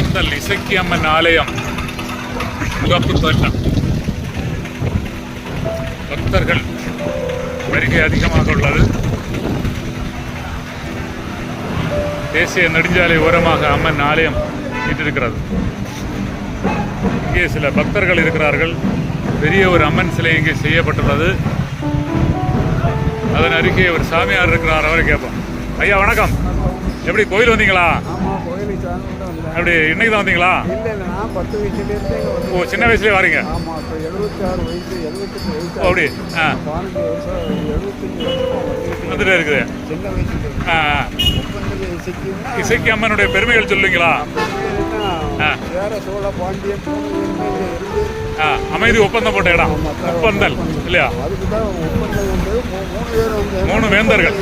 உப்பந்தல் இசக்கியம்மன் ஆலயம். முகப்பு தோட்டம் பக்தர்கள் வருகை அதிகமாக உள்ளது. தேசிய நெடுஞ்சாலை ஓரமாக அம்மன் ஆலயம் வீட்டிருக்கிறது இங்கே சில பக்தர்கள் இருக்கிறார்கள். பெரிய ஒரு அம்மன் சிலை இங்கே செய்யப்பட்டுள்ளது. அதன் அருகே ஒரு சாமியார் இருக்கிறார். அவரை கேட்போம். ஐயா வணக்கம். எப்படி கோயில் வந்தீங்களா? அப்படி இன்னைக்கு தான் வந்தீங்களா? ஓ சின்ன வயசுலேயே வரீங்க. ஆமாம் அப்படி ஆ. வந்துட்டு வந்துட்டே இருக்குது. ஆ இசைக்கு அம்மனுடைய பெருமைகள் சொல்லுவீங்களா? ஆ. ஆ அமைதி ஒப்பந்தம் போட்ட இடம். ஒப்பந்தல் இல்லையா? மூணு வேந்தர்கள்.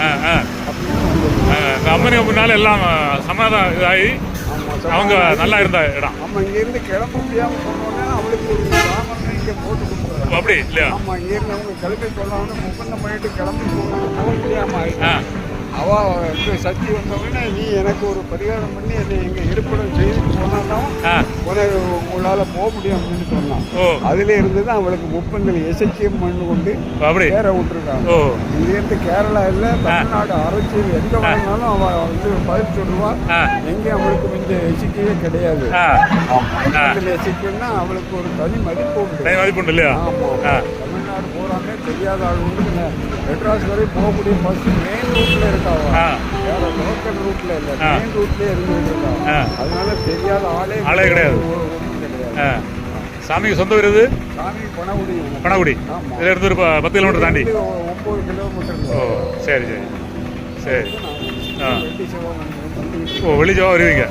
ஆ ஆ. அம்மனுக்கு முன்னால் எல்லாம் சமாதானம் இதாகி அவங்க நல்லா இருந்த இடம். ஆமாம் இங்கேருந்து கிளம்ப முடியாமல் போனோடனே அவளுக்கு ஒரு சாமனை இங்கே போட்டு கொடுக்குறாங்க. ஓ, அப்படி இல்லையா? ஆமாம் இங்கேருந்து அவங்க கிளம்பி போனோடனே ஒப்பந்தம் பண்ணிட்டு கிளம்பி போக முடியாமல் ஆயிடுச்சு. ஆ அவ வந்து சக்தி வந்தவுடனே நீ எனக்கு ஒரு பரிகாரம் பண்ணி என்னை எங்க இருப்பிடம் செய்து போனாதான் ஆ. உனக்கு உங்களால போக முடியும் அப்படின்னு சொன்னான். அதுல இருந்து தான் அவளுக்கு முப்பந்தல் எசக்கியம் மண்ணு கொண்டு பேரை விட்டுருக்காங்க இங்கேருந்து கேரளா இல்ல தமிழ்நாடு அரசியல் எங்க வேணாலும் அவ வந்து பதில் சொல்லுவா ஆ. எங்கேயும் அவளுக்கு இந்த எசிக்கவே கிடையாது. எசிக்கன்னா அவளுக்கு ஒரு தனி மதிப்பு உண்டு. டைம் மதிப்புண்டு இல்லையா? ஆமா. ஆ. தமிழ்நாடு போறாங்க தெரியாத ஆள் உண்டு இல்ல. மெட்ராஸ் வரை போகக்கூடிய பஸ் மெயின் ரூட்ல இருக்காவா? ஆ. வேற லோக்கல் ரூட்ல இல்ல. மெயின் ரூட்லயே இருந்துட்டு இருக்காங்க அதனால தெரியாத ஆளே ஆளே கிடையாது. சாமிக்கு சொந்த வீடு இது? சாமி பணகுடி பனகுடி ஆமா. இதில் இருந்து ஒரு பத்து கிலோமீட்டர் தாண்டி. இது ஒன்பது கிலோமீட்டர் ஓ சரி சரி. சரி. ஆ. ஓ வெளிச்சவா வருவீங்க.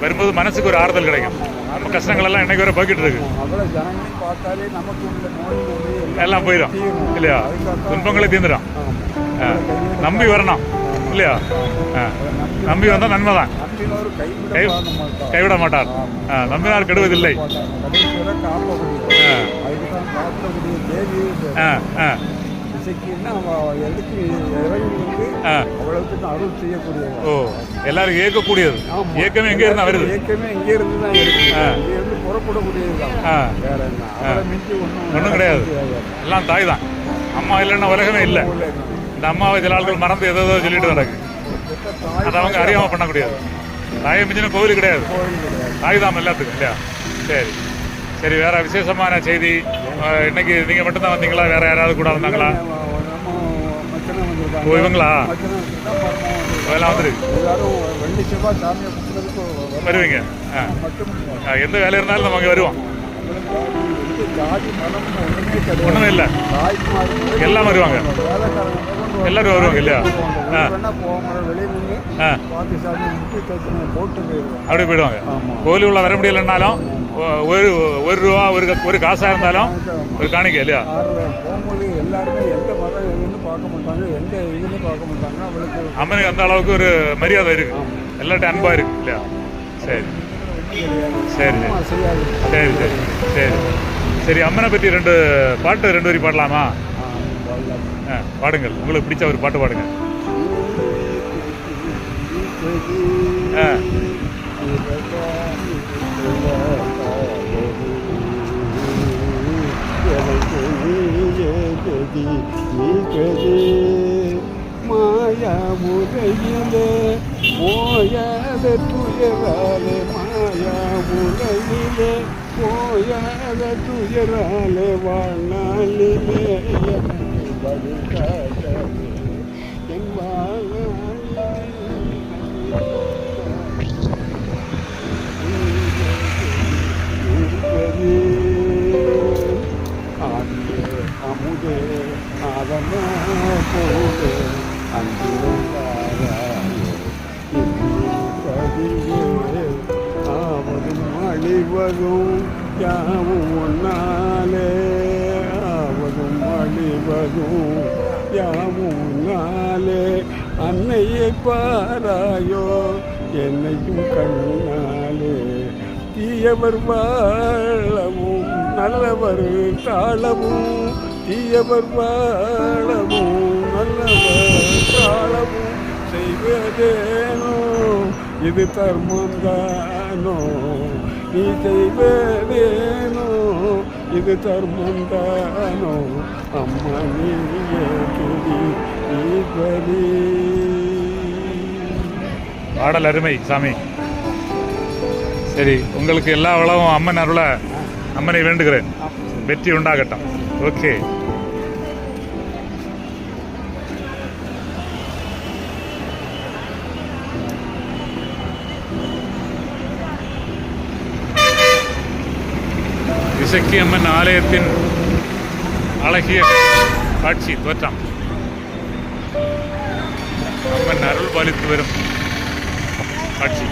வரும்போது மனசுக்கு ஒரு ஆறுதல் கிடைக்கும். நம்ம கஷ்டங்கள் எல்லாம் இன்னைக்கு வரை போய்கிட்டு இருக்கு அவ்வளோ ஜனங்களையும் பார்த்தாலே நமக்கு உள்ள நோய் நொடி எல்லாம் போயிடும். இல்லையா? துன்பங்களே தீர்ந்துடும் நம்பி வரணும். இல்லையா? நம்பி வந்தால் நன்மை தான். நம்பினோர் கை. கைவிட மாட்டார். ஆ நம்பினால் கெடுவதில்லை. ஆ. ஆ ஆ. அவ்வளவுக்கு அருள் செய்யக்கூடியவ ஓ எல்லாரும் இயக்கக்கூடியது ஆமா. இயக்கமே எங்கே இருந்தா வருது இயக்கமே இங்கே இருந்து தான். இங்கே இருந்து புறப்படக்கூடியது தான் வேற என்ன அவரை மிஞ்சி ஒன்றும் ஒண்ணும் கிடையாது. எல்லாம் தாய் தான் அம்மா இல்லைன்னா உலகமே இல்லை இந்த அம்மாவை சில ஆட்கள் மறந்து ஏதோ ஏதோ சொல்லிட்டு கிடக்கு அதை அவங்க அறியாமல் பண்ணக்கூடியது தாயை மிஞ்சின கோவில் கிடையாது தாய் தான் எல்லாத்துக்கும் இல்லையா சரி சரி வேற விசேஷமான செய்தி இன்னைக்கு நீங்க மட்டும்தான் வந்தீங்களா வேற யாராவது கூட வந்தாங்களா ஓ இவங்களா அதெல்லாம் வந்துருக்கு எல்லாரும் வெள்ளி செவ்வாய் சாமியை கும்பிட்றதுக்கு வருவீங்க. எந்த வேலை இருந்தாலும் நம்ம அங்கே வருவோம். ஒன்றுமே இல்லை. எல்லாம் வருவாங்க. எல்லாரும் வருவாங்க இல்லையா? போட்டு போயிடுவாங்க. உள்ள வர முடியலைன்னாலும் ஒரு ஒரு ரூபா ஒரு க- ஒரு காசாக இருந்தாலும் ஒரு காணிக்கை இல்லையா? ஆறுல போகும்போது எல்லாருமே எந்த மதம் எதுன்னு பார்க்க மாட்டாங்க எந்த இதுன்னு பார்க்க மாட்டாங்க அவளுக்கு அம்மனுக்கு அந்த அளவுக்கு ஒரு மரியாதை இருக்கு. எல்லார்ட்டும் அன்பா இருக்கு இல்லையா? சரி. ஒண்ணும் சரி. சரி சரி. சரி. சரி அம்மனை பற்றி ரெண்டு பாட்டு ரெண்டு வரி பாடலாமா? ஆ, ஆ, பாடுங்கள். உங்களுக்கு பிடிச்ச ஒரு பாட்டு பாடுங்க. ஆ. மாயா முறையிலே போயாத துயராலே மாயா முறையிலே போயாத துயராலே வாழ்நாளிலே. எனக்கு வழிகாட்டவே என் வாழ்நாளிலே யாவும் ஒன்னாலே ஆவதும் அழிவதும். யாவும் ஒன்னாலே அன்னையை பாராயோ என்னையும் கண்ணாலே. தீயவர் வாழவும் நல்லவர் தாழவும். தீயவர் வாழவும் நல்லவர் தாழவும். செய்வதேனோ இது தர்மம் தானோ. நீ வேணோ இது தர்மம் தானோ? அம்மா நீ நீ பாடல் அருமை சாமி. சரி உங்களுக்கு எல்லா வளமும் அம்மன் அருள அம்மனை வேண்டுகிறேன். வெற்றி உண்டாகட்டும். ஓகே. ஆதிசக்தி அம்மன் ஆலயத்தின் அழகிய காட்சி தோற்றம் அம்மன் அருள் பாலித்து வரும் காட்சி.